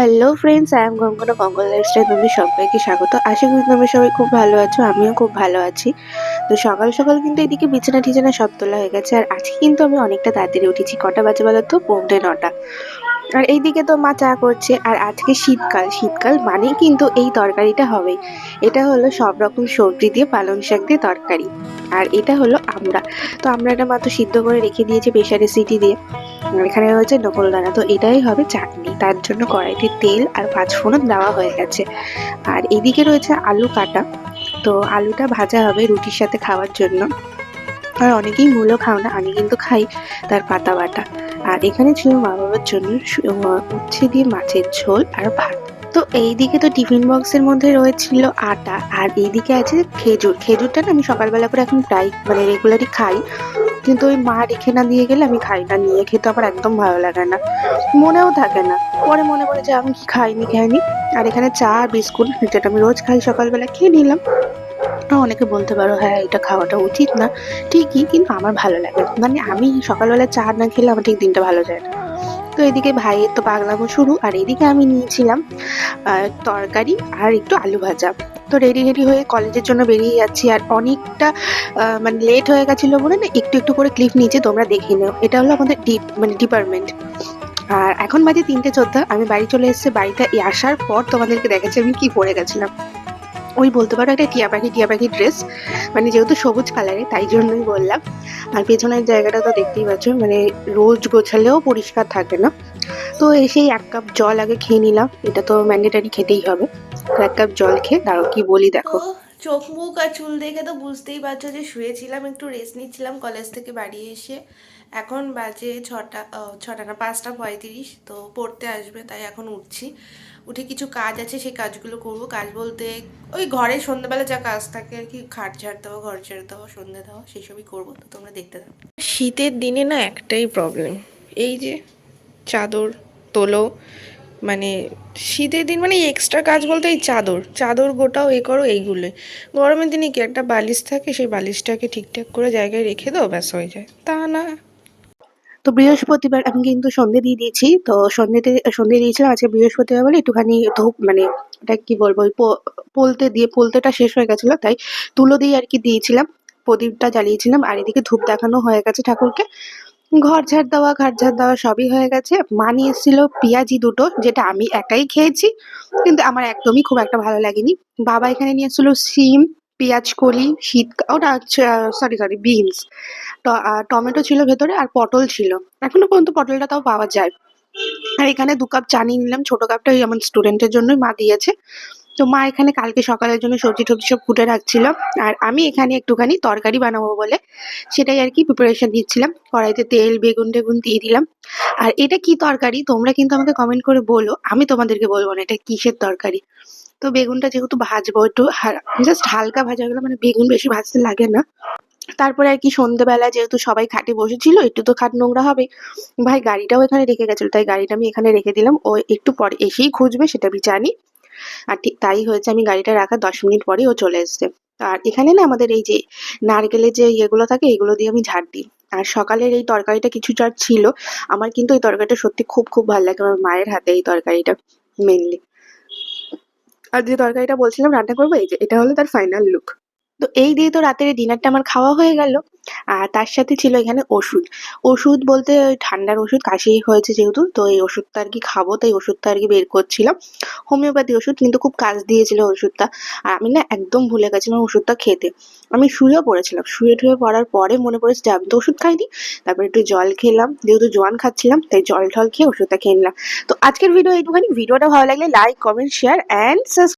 Hello friends I am গঙ্গনা গঙ্গল lifestyle তোমাদের সবাইকে স্বাগত। আশা করি তোমরা সবাই খুব ভালো আছো, আমিও খুব ভালো আছি। তো সকাল সকাল কিন্তু এদিকে বিছানা টিছানা সব তোলা হয়ে গেছে, আর আজকে কিন্তু আমি অনেকটা তাড়াতাড়ি উঠেছি, কটা বাজে বলো তো? পৌনে নটা আর এইদিকে তো মা চা করছে, আর আজকে শীতকাল। শীতকাল মানেই কিন্তু এই তরকারিটা হবে। এটা হলো সব রকম সবজি দিয়ে পালং শাক দিয়ে তরকারি। আর এটা হলো আমরা। তো আমরা এটা মাত্র সিদ্ধ করে রেখে দিয়েছি প্রেশারে সিটি দিয়ে। এখানে রয়েছে নকলদানা তো এটাই হবে চাটনি। তার জন্য কড়াইতে তেল আর পাঁচফোড়ন দেওয়া হয়ে গেছে। আর এদিকে রয়েছে আলু কাটা। তো আলুটা ভাজা হবে রুটির সাথে খাওয়ার জন্য। আর অনেকেই মূলো খাও না, আমি কিন্তু খাই তার পাতা বাটা। আর এখানে ছিল মা বাবার জন্য উচ্ছে দিয়ে মাছের ঝোল আর ভাত। তো এইদিকে তো টিফিন বক্সের মধ্যে রয়েছিল আটা, আর এইদিকে আছে খেজুর। খেজুরটা না আমি সকালবেলা করে এখন প্রায় মানে রেগুলারই খাই। কিন্তু ওই মা রেখে না দিয়ে গেলে আমি খাই না, নিয়ে খেতে আমার একদম ভালো লাগে না। মনেও থাকে না। পরে মনে পড়ে যে আমি কি খাইনি খাইনি। আর এখানে চা আর বিস্কুট, যেটা আমি রোজ খাই সকালবেলা, খেয়ে নিলাম। আর অনেকে বলতে পারো হ্যাঁ এটা খাওয়াটা উচিত না। ঠিকই, কিন্তু আমার ভালো লাগে মানে আমি সকালবেলা চা না খেলে আমার ঠিক দিনটা ভালো যায় না। তো এদিকে ভাইয়ের তো পাগলামো শুরু। আর এদিকে আমি নিয়েছিলাম তরকারি আর একটু আলু ভাজা। তো রেডি রেডি হয়ে কলেজের জন্য বেরিয়ে যাচ্ছি। আর অনেকটা মানে লেট হয়ে গেছিল বলে না, একটু একটু করে ক্লিপ নিচে তোমরা দেখে নিও। এটা হলো আমাদের ডিপ মানে ডিপার্টমেন্ট আর এখন বাজে তিনটে চোদ্দ। আমি বাড়ি চলে এসেছি, বাড়িতে আসার পর তোমাদেরকে দেখাচ্ছি আমি কি পরে গেছিলাম। ওই বলতে পারো একটা টিয়া পাখি টিয়া পাখি ড্রেস মানে যেহেতু সবুজ কালারে তাই জন্যই বললাম। আর পেছনের জায়গাটা তো দেখতেই পাচ্ছ মানে রোজ গোছালেও পরিষ্কার থাকে না। তো এসেই এক কাপ জল আগে খেয়ে নিলাম, এটা তো ম্যান্ডেটারি খেতেই হবে। এক কাপ জল খেয়ে দাঁড়ো কি বলি দেখো। চোখ, মুখ আর চুল দেখে তো বুঝতেই পারছ যে শুয়েছিলাম, একটু রেস্ট নিচ্ছিলাম কলেজ থেকে বাড়ি এসে। এখন বাজে ছটা ছটা না, পাঁচটা পঁয়ত্রিশ, তো পড়তে আসবে, তাই এখন উঠছি। উঠে কিছু কাজ আছে, সেই কাজগুলো করব। কাজ বলতে ওই ঘরে সন্ধ্যাবেলা যা কাজ থাকে আর কি, খাট ঝাড় দেওয়া ঘর ঝাড় দেওয়া সন্ধ্যে দেওয়া সেসবই করব, তো তোমরা দেখতে থাকো। শীতের দিনে না একটাই প্রবলেম এই যে চাদর, তোলো মানে শীতের দিন মানে এক্সট্রা কাজ বলতে এই চাদর চাদর গোটাও এ করো এইগুলোই গরমের দিনে কি একটা বালিশ থাকে, সেই বালিশটাকে ঠিকঠাক করে জায়গায় রেখে দাও, ব্যাস হয়ে যায়। তা না। তো বৃহস্পতিবার আমি কিন্তু সন্ধে দিয়ে দিয়েছি, তো সন্ধেতে, সন্ধে দিয়েছিলাম, আজকে বৃহস্পতিবার বলে একটুখানি ধূপ মানে এটা কি বলব, ওই পোলতে দিয়ে, পোলতেটা শেষ হয়ে গেছিল, তাই তুলো দিয়ে আর কি দিয়েছিলাম, প্রদীপটা জ্বালিয়েছিলাম, আর এদিকে ধূপ দেখানো হয়ে গেছে ঠাকুরকে। ঘর ঝাড় দেওয়া ঘাট ঝাড় দেওয়া সবই হয়ে গেছে। মা নিয়ে পেঁয়াজি দুটো, যেটা আমি একাই খেয়েছি, কিন্তু আমার একদমই খুব একটা ভালো লাগেনি। বাবা এখানে নিয়ে এসেছিল সিম পেঁয়াজ কলি, শীত ওটা সরি সরি বিনস টমেটো ছিল ভেতরে আর পটল ছিল। এখনও পর্যন্ত পটলটা তাও পাওয়া যায়। আর এখানে দু কাপ চা নিয়ে নিলাম, ছোট কাপটা ওই আমার স্টুডেন্টের জন্যই মা দিয়েছে। তো মা এখানে কালকে সকালের জন্য সবজি টবজি সব কুটে রাখছিল। আর আমি এখানে একটুখানি তরকারি বানাবো বলে সেটাই আর কি প্রিপারেশন দিচ্ছিলাম। কড়াইতে তেল, বেগুন টেগুন দিয়ে দিলাম। আর এটা কি তরকারি? তোমরা কিন্তু আমাকে কমেন্ট করে বলো। আমি তোমাদেরকে বলব না, এটা কিসের তরকারি? তো বেগুনটা যেহেতু ভাজবো একটু জাস্ট হালকা ভাজা গেলে মানে বেগুন বেশি ভাজতে লাগে না। তারপরে আর কি সন্ধ্যেবেলা যেহেতু সবাই খাটে বসেছিল, একটু তো খাট নোংরা হবে। ভাই, গাড়িটাও এখানে রেখে গেছিল, তাই গাড়িটা আমি এখানে রেখে দিলাম। ও একটু পরে এসেই খুঁজবে, সেটা আমি জানি। আর ঠিক তাই হয়েছে, আমি গাড়িটা রাখার দশ মিনিট পরেই ও চলে এসছে। আর এখানে না আমাদের এই যে নারকেলের যে ইয়েগুলো থাকে, এগুলো দিয়ে আমি ঝাড় দিই। আর সকালের এই তরকারিটা কিছু চার ছিল, আমার কিন্তু এই তরকারিটা সত্যি খুব খুব ভালো লাগে, আমার মায়ের হাতে এই তরকারিটা মেনলি আর যে তরকারিটা বলছিলাম রান্না করব, এই যে এটা হলো তার ফাইনাল লুক তো এই দিয়ে তো রাতের ডিনারটা আমার খাওয়া হয়ে গেল। আর তার সাথে ছিল এখানে ওষুধ। ওষুধ বলতে ওই ঠান্ডার ওষুধ কাশি হয়েছে যেহেতু, তো এই ওষুধটা আর কি খাব, তাই ওষুধটা আর কি বের করছিলাম। হোমিওপ্যাথি ওষুধ, কিন্তু খুব কাজ দিয়েছিল ওষুধটা। আর আমি না একদম ভুলে গেছিলাম ওষুধটা খেতে। আমি শুয়েও পড়েছিলাম। শুয়ে ঠুয়ে পড়ার পরে মনে পড়েছে যে আমি তো ওষুধ খাইনি। তারপরে একটু জল খেলাম, যেহেতু জোয়ান খাচ্ছিলাম, তাই জল টল খেয়ে ওষুধটা খেয়ে নিলাম। তো আজকের ভিডিও এইটুখানি। ভিডিওটা ভালো লাগলে লাইক কমেন্ট শেয়ার অ্যান্ড